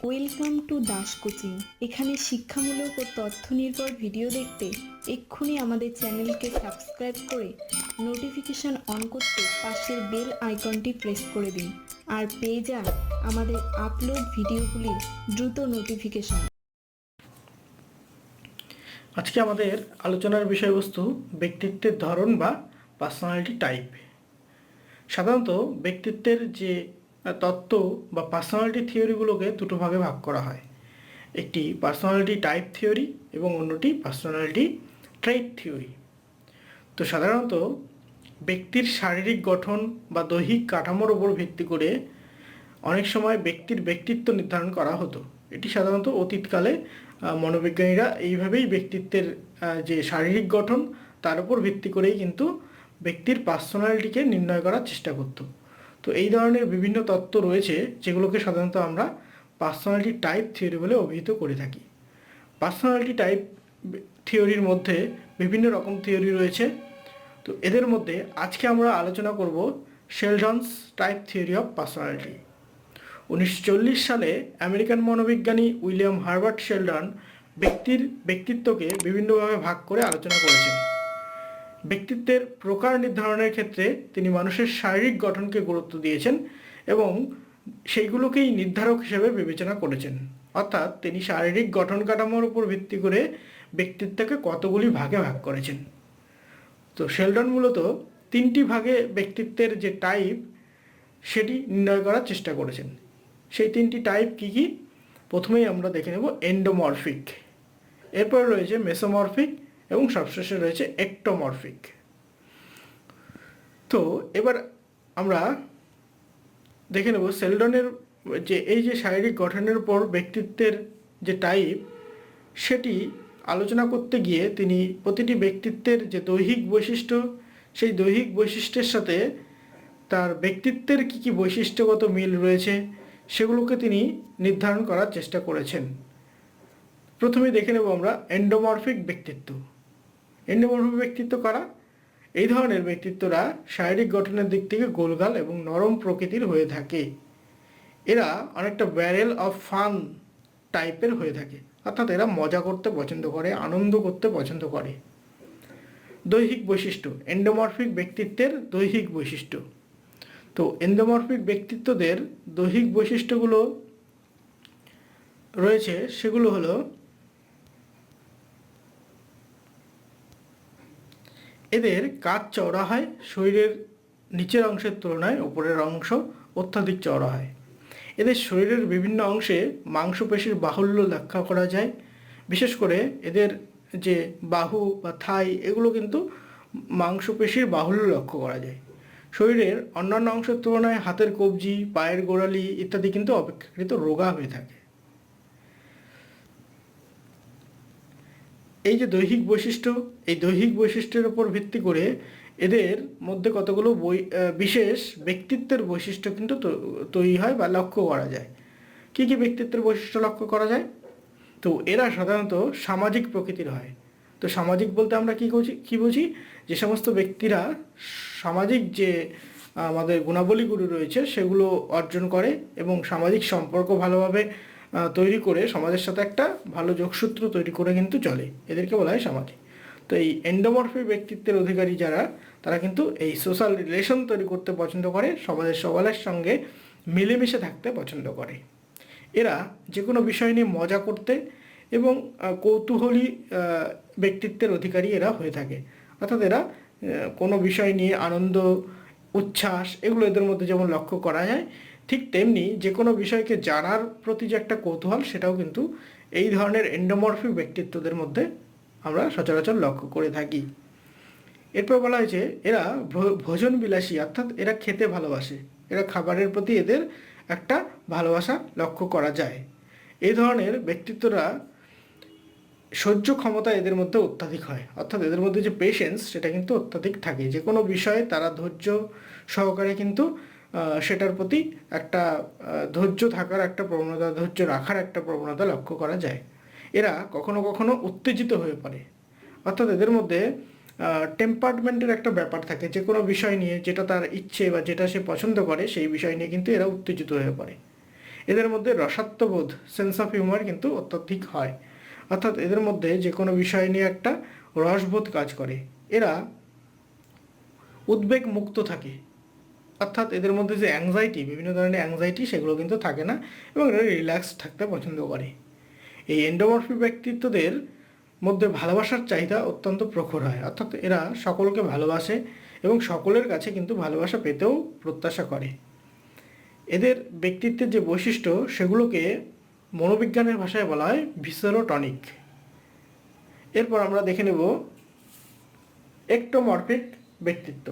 Welcome to Das coaching এখানে শিক্ষামূলক ও তথ্য নির্ভর ভিডিও দেখতে এক্ষুনি আমাদের চ্যানেলকে সাবস্ক্রাইব করে নোটিফিকেশন অন করতে পাশের বেল আইকনটি প্রেস করে দিন। আর পেয়ে যান আমাদের আপলোড ভিডিওগুলির দ্রুত নোটিফিকেশন। আজকে আমাদের আলোচনার বিষয়বস্তু ব্যক্তিত্বের ধরন বা পার্সোনালিটি টাইপ সাধারণত ব্যক্তিত্বের যে তত্ত্ব বা পার্সোনালিটি থিওরিগুলোকে দুটো ভাগে ভাগ করা হয়। একটি পার্সোনালিটি টাইপ থিওরি এবং অন্যটি পার্সোনালিটি ট্রেট থিওরি তো সাধারণত ব্যক্তির শারীরিক গঠন বা দৈহিক কাঠামোর উপর ভিত্তি করে অনেক সময় ব্যক্তির ব্যক্তিত্ব নির্ধারণ করা হতো। এটি সাধারণত অতীতকালে মনোবিজ্ঞানীরা এইভাবেই ব্যক্তিত্বের যে শারীরিক গঠন, তার উপর ভিত্তি করেই কিন্তু ব্যক্তির পার্সোনালিটিকে নির্ণয় করার চেষ্টা করতো। তো এই ধরনের বিভিন্ন তত্ত্ব রয়েছে যেগুলোকে সাধারণত আমরা পার্সোনালিটি টাইপ থিওরি বলে অভিহিত করে থাকি। পার্সোনালিটি টাইপ থিওরির মধ্যে বিভিন্ন রকম থিওরি রয়েছে। তো এদের মধ্যে আজকে আমরা আলোচনা করব Sheldon's type theory of personality উনিশশো চল্লিশ সালে আমেরিকান মনোবিজ্ঞানী উইলিয়াম হার্বার্ট শেলডন ব্যক্তির ব্যক্তিত্বকে বিভিন্নভাবে ভাগ করে আলোচনা করেছেন। ব্যক্তিত্বের প্রকার নির্ধারণের ক্ষেত্রে তিনি মানুষের শারীরিক গঠনকে গুরুত্ব দিয়েছেন এবং সেইগুলোকেই নির্ধারক হিসেবে বিবেচনা করেছেন। অর্থাৎ তিনি শারীরিক গঠন কাঠামোর উপর ভিত্তি করে ব্যক্তিত্বকে কতগুলি ভাগে ভাগ করেছেন। তো শেলডন মূলত তিনটি ভাগে ব্যক্তিত্বের যে টাইপ, সেটি নির্ণয় করার চেষ্টা করেছেন। সেই তিনটি টাইপ কি কি? প্রথমেই আমরা দেখে নেব এন্ডোমরফিক এরপর রয়েছে মেসোমরফিক এবং সবশেষে রয়েছে একটোমরফিক তো এবার আমরা দেখে নেব সেলডনের যে এই যে শারীরিক গঠনের উপর ব্যক্তিত্বের যে টাইপ সেটি আলোচনা করতে গিয়ে তিনি প্রতিটি ব্যক্তিত্বের যে দৈহিক বৈশিষ্ট্য, সেই দৈহিক বৈশিষ্ট্যের সাথে তার ব্যক্তিত্বের কী কী বৈশিষ্ট্যগত মিল রয়েছে, সেগুলোকে তিনি নির্ধারণ করার চেষ্টা করেছেন। প্রথমে দেখে নেব আমরা এন্ডোমরফিক ব্যক্তিত্ব। এন্ডোমরফিক ব্যক্তিত্ব কারা? এই ধরনের ব্যক্তিত্বরা শারীরিক গঠনের দিক থেকে গোলগাল এবং নরম প্রকৃতির হয়ে থাকে। এরা অনেকটা ব্যারেল অফ ফান টাইপের হয়ে থাকে। অর্থাৎ এরা মজা করতে পছন্দ করে, আনন্দ করতে পছন্দ করে। দৈহিক বৈশিষ্ট্য এন্ডোমরফিক ব্যক্তিত্বের দৈহিক বৈশিষ্ট্য। তো এন্ডোমরফিক ব্যক্তিত্বদের দৈহিক বৈশিষ্ট্যগুলো রয়েছে, সেগুলো হলো এদের কাজ চওড়া হয়, শরীরের নিচের অংশের তুলনায় উপরের অংশ অত্যাধিক চওড়া হয়। এদের শরীরের বিভিন্ন অংশে মাংসপেশির বাহুল্য লক্ষ্য করা যায়। বিশেষ করে এদের যে বাহু বা থাই, এগুলো কিন্তু মাংসপেশির বাহুল্য লক্ষ্য করা যায়। শরীরের অন্যান্য অংশের তুলনায় হাতের কবজি, পায়ের গোড়ালি ইত্যাদি কিন্তু অপেক্ষাকৃত রোগা হয়ে থাকে। এই যে দৈহিক বৈশিষ্ট্য, এই দৈহিক বৈশিষ্ট্যের উপর ভিত্তি করে এদের মধ্যে কতগুলো বই বিশেষ ব্যক্তিত্বের বৈশিষ্ট্য কিন্তু তৈরি হয় বা লক্ষ্য করা যায়। কী কী ব্যক্তিত্বের বৈশিষ্ট্য লক্ষ্য করা যায়? তো এরা সাধারণত সামাজিক প্রকৃতির হয়। তো সামাজিক বলতে আমরা কী বুঝি কী বুঝি? যে সমস্ত ব্যক্তিরা সামাজিক যে, আমাদের গুণাবলীগুলো রয়েছে সেগুলো অর্জন করে এবং সামাজিক সম্পর্ক ভালোভাবে তৈরি করে সমাজের সাথে একটা ভালো যোগসূত্র তৈরি করে কিন্তু চলে। এদেরকে বলা হয় সামাজিক তো এই এন্ডোমরফি ব্যক্তিত্বের অধিকারী যারা, তারা কিন্তু এই সোশ্যাল রিলেশন তৈরি করতে পছন্দ করে, সমাজের সবালের সঙ্গে মিলেমিশে থাকতে পছন্দ করে। এরা যে কোনো বিষয় নিয়ে মজা করতে এবং কৌতূহলী ব্যক্তিত্বের অধিকারী এরা হয়ে থাকে। অর্থাৎ এরা কোনো বিষয় নিয়ে আনন্দ, উচ্ছ্বাস, এগুলো এদের মধ্যে যেমন লক্ষ্য করা যায় ঠিক তেমনি যে কোনো বিষয়কে জানার প্রতি যে একটা কৌতূহল, সেটাও কিন্তু এই ধরনের এন্ডোমরফিক ব্যক্তিত্বদের মধ্যে আমরা সচরাচর লক্ষ্য করে থাকি। এরপর বলা হয়েছে, এরা ভোজন বিলাসী অর্থাৎ এরা খেতে ভালোবাসে। এরা খাবারের প্রতি এদের একটা ভালোবাসা লক্ষ্য করা যায়। এই ধরনের ব্যক্তিত্বরা সহ্য ক্ষমতা এদের মধ্যে অত্যাধিক হয়। অর্থাৎ এদের মধ্যে যে পেশেন্স সেটা কিন্তু অত্যাধিক থাকে। যে কোনো বিষয়ে তারা ধৈর্য সহকারে কিন্তু সেটার প্রতি একটা ধৈর্য থাকার একটা প্রবণতা, ধৈর্য রাখার একটা প্রবণতা লক্ষ্য করা যায়। এরা কখনো কখনো উত্তেজিত হয়ে পড়ে। অর্থাৎ এদের মধ্যে টেম্পার্টমেন্টের একটা ব্যাপার থাকে। যে কোনো বিষয় নিয়ে যেটা তার ইচ্ছে বা যেটা সে পছন্দ করে, সেই বিষয় নিয়ে কিন্তু এরা উত্তেজিত হয়ে পড়ে। এদের মধ্যে রসাত্মবোধ সেন্স অফ হিউমার কিন্তু অত্যধিক হয়। অর্থাৎ এদের মধ্যে যে কোনো বিষয় নিয়ে একটা রসবোধ কাজ করে। এরা উদ্বেগ মুক্ত থাকে। অর্থাৎ এদের মধ্যে যে অ্যাংজাইটি বিভিন্ন ধরনের অ্যাংজাইটি সেগুলো কিন্তু থাকে না এবং এরা রিল্যাক্স থাকতে পছন্দ করে। এই এন্ডোমরফি ব্যক্তিত্বদের মধ্যে ভালোবাসার চাহিদা অত্যন্ত প্রখর হয়। অর্থাৎ এরা সকলকে ভালোবাসে এবং সকলের কাছে কিন্তু ভালোবাসা পেতেও প্রত্যাশা করে। এদের ব্যক্তিত্বের যে বৈশিষ্ট্য, সেগুলোকে মনোবিজ্ঞানের ভাষায় বলা হয় ভিসেরোটনিক এরপর আমরা দেখে নেব একটোমরফিক ব্যক্তিত্ব।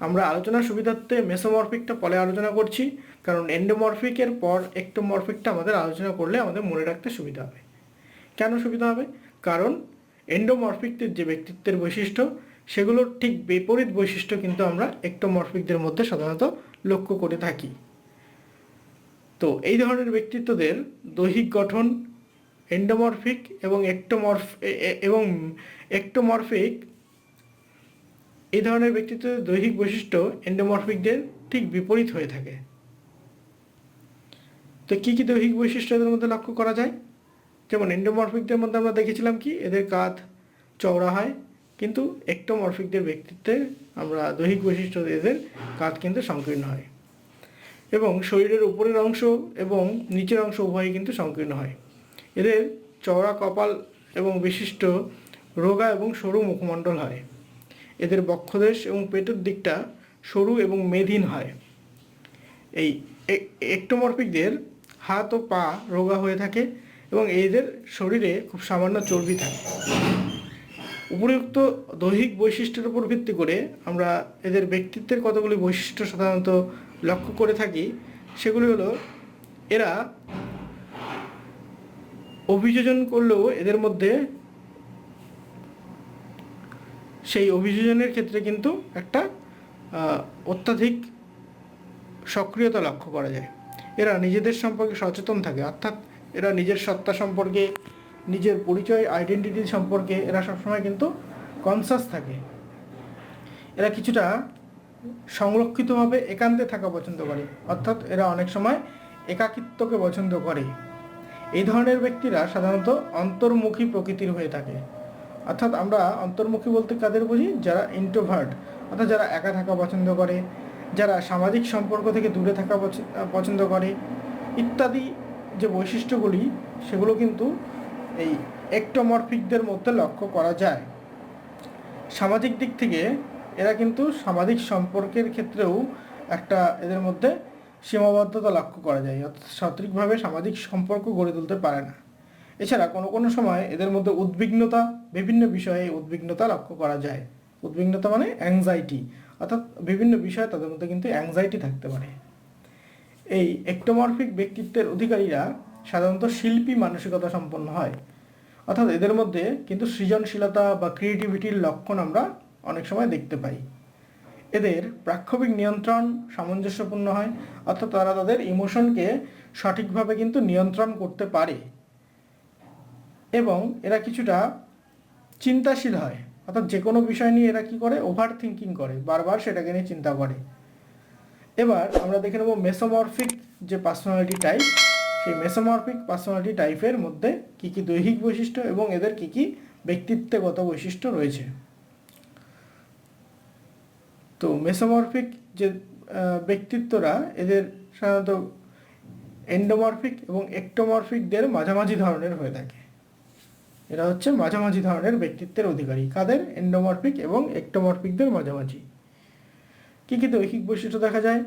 আমরা আলোচনার সুবিধার্থে মেসোমরফিকটা পরে আলোচনা করছি, কারণ এন্ডোমরফিকের পর একটোমরফিকটা আমাদের আলোচনা করলে আমাদের মনে রাখতে সুবিধা হবে। কেন সুবিধা হবে? কারণ এন্ডোমরফিকদের যে ব্যক্তিত্বের বৈশিষ্ট্য, সেগুলোর ঠিক বিপরীত বৈশিষ্ট্য কিন্তু আমরা একটোমরফিকদের মধ্যে সাধারণত লক্ষ্য করে থাকি। তো এই ধরনের ব্যক্তিত্বদের দৈহিক গঠন, এন্ডোমরফিক এবং একটোমরফ এবং একটোমরফিক এই ধরনের ব্যক্তিত্বের দৈহিক বৈশিষ্ট্য এন্ডোমরফিকদের ঠিক বিপরীত হয়ে থাকে। তো কী কী দৈহিক বৈশিষ্ট্য এদের মধ্যে লক্ষ্য করা যায়? যেমন এন্ডোমরফিকদের মধ্যে আমরা দেখেছিলাম কি, এদের কাঁধ, চওড়া হয়, কিন্তু একটোমরফিকদের ব্যক্তিত্বে আমরা দৈহিক বৈশিষ্ট্য এদের কাঁধ কিন্তু সংকীর্ণ হয়। এবং শরীরের উপরের অংশ এবং নিচের অংশ উভয়ই কিন্তু সংকীর্ণ হয়। এদের চওড়া কপাল এবং বিশিষ্ট রোগা এবং সরু মুখমণ্ডল হয়। এদের বক্ষদেশ এবং পেটের দিকটা সরু এবং মেধিন হয়। এই একটোমরফিকদের হাত ও পা রোগা হয়ে থাকে এবং এদের শরীরে খুব সামান্য চর্বি থাকে। উপরিউক্ত দৈহিক বৈশিষ্ট্যের উপর ভিত্তি করে আমরা এদের ব্যক্তিত্বের কতগুলি বৈশিষ্ট্য সাধারণত লক্ষ্য করে থাকি, সেগুলি হলো, এরা অভিযোজন করলেও এদের মধ্যে সেই অভিযোজনের ক্ষেত্রে কিন্তু একটা অত্যাধিক সক্রিয়তা লক্ষ্য করা যায়। এরা নিজেদের সম্পর্কে সচেতন থাকে, অর্থাৎ এরা নিজের সত্তা সম্পর্কে, নিজের পরিচয় আইডেন্টিটি সম্পর্কে এরা সবসময় কিন্তু কনসাস থাকে। এরা কিছুটা সংরক্ষিতভাবে একান্তে থাকা পছন্দ করে, অর্থাৎ এরা অনেক সময় একাকিত্বকে পছন্দ করে। এই ধরনের ব্যক্তিরা সাধারণত অন্তর্মুখী প্রকৃতির হয়ে থাকে। অর্থাৎ আমরা অন্তর্মুখী বলতে কাদের বুঝি? যারা ইন্ট্রোভার্ট অর্থাৎ যারা একা থাকা পছন্দ করে, যারা সামাজিক সম্পর্ক থেকে দূরে থাকা পছ- পছন্দ করে, ইত্যাদি যে বৈশিষ্ট্যগুলি, সেগুলো কিন্তু এই একটোমরফিকদের মধ্যে লক্ষ্য করা যায়। সামাজিক দিক থেকে এরা কিন্তু সামাজিক সম্পর্কের ক্ষেত্রেও একটা এদের মধ্যে সীমাবদ্ধতা লক্ষ্য করা যায়, অর্থাৎ সঠিকভাবে সামাজিক সম্পর্ক গড়ে তুলতে পারে না। এছাড়া কোনো কোনো সময় এদের মধ্যে উদ্বিগ্নতা, বিভিন্ন বিষয়ে উদ্বিগ্নতা লক্ষ্য করা যায়। উদ্বিগ্নতা মানে অ্যাংজাইটি অর্থাৎ বিভিন্ন বিষয়ে তাদের মধ্যে কিন্তু অ্যাংজাইটি থাকতে পারে। এই একটোমরফিক ব্যক্তিত্বের অধিকারীরা সাধারণত শিল্পী মানসিকতা সম্পন্ন হয়। অর্থাৎ এদের মধ্যে কিন্তু সৃজনশীলতা বা ক্রিয়েটিভিটির লক্ষণ আমরা অনেক সময় দেখতে পাই। এদের প্রাক্ষবিক নিয়ন্ত্রণ সামঞ্জস্যপূর্ণ হয়, অর্থাৎ তারা তাদের ইমোশনকে সঠিকভাবে কিন্তু নিয়ন্ত্রণ করতে পারে। এবং এরা কিছুটা চিন্তাশীল হয়। অর্থাৎ যে কোনো বিষয় নিয়ে এরা কি করে? ওভার থিঙ্কিং করে। বারবার সেটাকে নিয়ে চিন্তা করে। এবার আমরা দেখে নেব মেসোমরফিক যে পার্সোনালিটি টাইপ সেই মেসোমরফিক পার্সোনালিটি টাইপের মধ্যে কি কি দৈহিক বৈশিষ্ট্য এবং এদের কি কি ব্যক্তিত্বগত বৈশিষ্ট্য রয়েছে। তো মেসোমরফিক যে ব্যক্তিত্বরা, এদের সাধারণত এন্ডোমরফিক এবং একটোমরফিকদের মাঝামাঝি ধরনের হয়ে থাকে। এরা হচ্ছে মাঝামাঝি ধরনের ব্যক্তিত্বের অধিকারী। কাদের? এন্ডোমরফিক এবং একটোমরফিকদের মাঝামাঝি। কী কী দৈহিক বৈশিষ্ট্য দেখা যায়?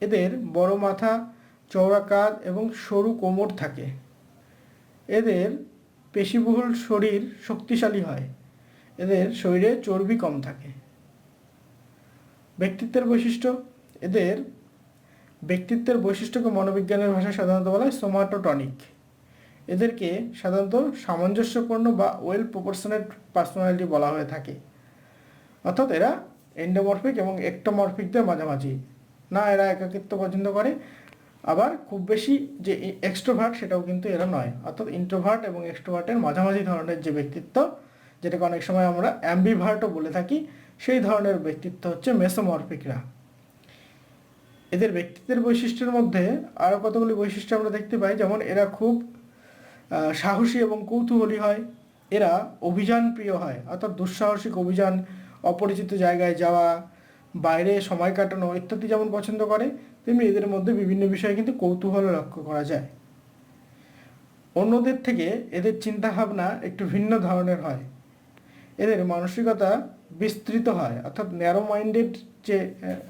এদের বড় মাথা, চওড়া কাঁধ এবং সরু কোমর থাকে। এদের পেশিবহুল শরীর শক্তিশালী হয়। এদের শরীরে চর্বি কম থাকে। ব্যক্তিত্বের বৈশিষ্ট্য? এদের ব্যক্তিত্বের বৈশিষ্ট্যকে মনোবিজ্ঞানের ভাষায় সাধারণত বলা হয় সোমাটোটনিক। এদেরকে সাধারণত সামঞ্জস্যপূর্ণ বা ওয়েল প্রপোর্শনেট পার্সোনালিটি বলা হয়ে থাকে। অর্থাৎ এরা এন্ডোমরফিক এবং একটোমরফিকদের মাঝামাঝি। না, এরা একাকিত্ব পছন্দ করে। আবার খুব বেশি যে এক্সট্রোভার্ট সেটাও কিন্তু এরা নয়। অর্থাৎ ইন্ট্রোভার্ট এবং এক্সট্রোভার্টের মাঝামাঝি ধরনের যে ব্যক্তিত্ব, যেটাকে অনেক সময় আমরা অ্যাম্বিভার্টও বলে থাকি, সেই ধরনের ব্যক্তিত্ব হচ্ছে মেসোমরফিকরা এদের ব্যক্তিত্বের বৈশিষ্ট্যের মধ্যে আরও কতগুলি বৈশিষ্ট্য আমরা দেখতে পাই? যেমন এরা খুব সাহসী এবং কৌতূহলী হয়। এরা অভিযান প্রিয় হয়, অর্থাৎ দুঃসাহসিক অভিযান, অপরিচিত জায়গায় যাওয়া, বাইরে সময় কাটানো ইত্যাদি যেমন পছন্দ করে, তেমনি এদের মধ্যে বিভিন্ন বিষয়ে কিন্তু কৌতূহল লক্ষ্য করা যায়। অন্যদের থেকে এদের চিন্তাভাবনা একটু ভিন্ন ধরনের হয়। এদের মানসিকতা বিস্তৃত হয়, অর্থাৎ ন্যারো মাইন্ডেড যে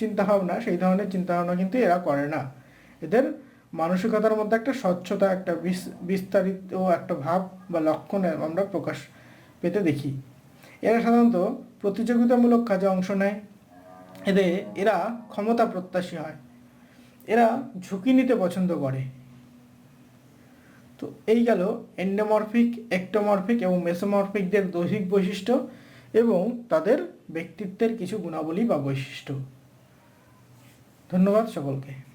চিন্তাভাবনা, সেই ধরনের চিন্তাভাবনা কিন্তু এরা করে না। এদের মানসিকতার মধ্যে একটা স্বচ্ছতা, একটা বিস- বিস্তারিত একটা ভাব বা লক্ষণ আমরা প্রকাশ পেতে দেখি। এরা সাধারণত প্রতিযোগিতামূলক কাজে অংশ নেয়। এদের, এরা ক্ষমতা প্রত্যাশী হয়। এরা ঝুঁকি নিতে পছন্দ করে। তো এই গেল এন্ডোমরফিক, একটোমরফিক এবং মেসোমরফিকদের দৈহিক বৈশিষ্ট্য এবং তাদের ব্যক্তিত্বের কিছু গুণাবলী বা বৈশিষ্ট্য। ধন্যবাদ সকলকে।